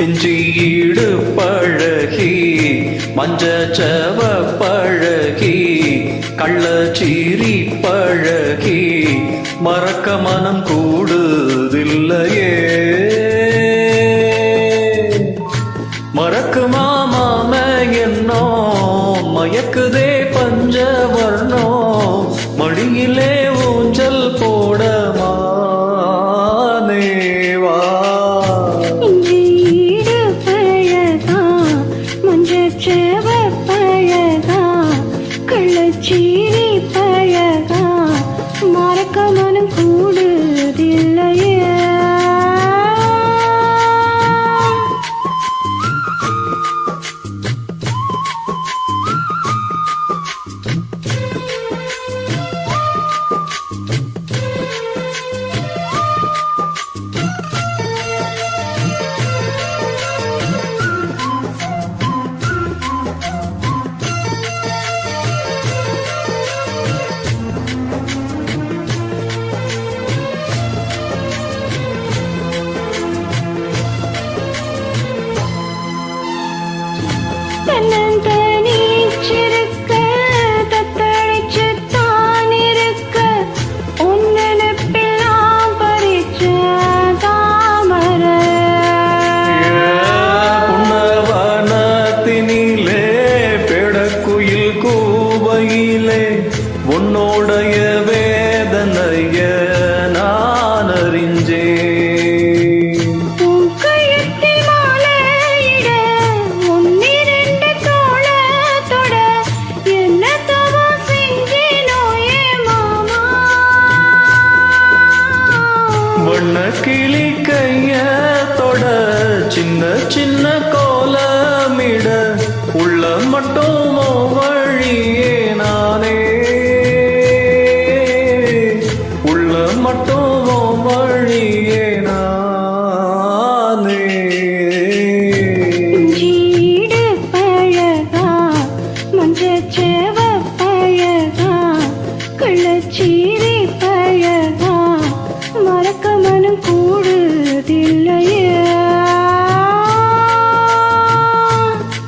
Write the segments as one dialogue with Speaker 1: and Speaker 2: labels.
Speaker 1: பிஞ்சீடு பழகி மஞ்ச மஞ்சச்சவ பழகி கள்ளச்சீரி பழகி மறக்க மனம் கூடுதில்லையே. மறக்குமா மாம என்னோ மயக்குதே பஞ்சவர்ணோ
Speaker 2: கள்ளச்சீரி आनंद
Speaker 1: வண்ண கிளி கைய தொட சின்ன சின்ன கோலமிட. உள்ள மட்டும்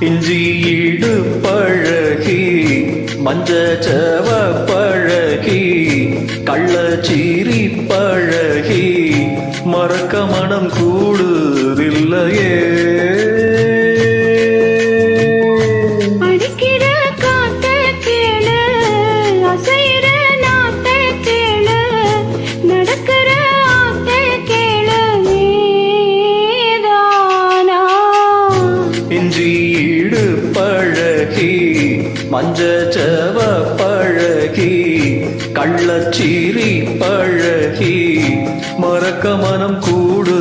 Speaker 1: இஞ்சியீடு பழகி மஞ்சச்சவ பழகி கள்ளச்சீரி பழகி மறக்க மனம் கூடுதில்லையே.
Speaker 2: அடிக்கிற
Speaker 1: மஞ்சச்சவ பழகி கள்ளச்சீரி பழகி மறக்க மனம் கூடு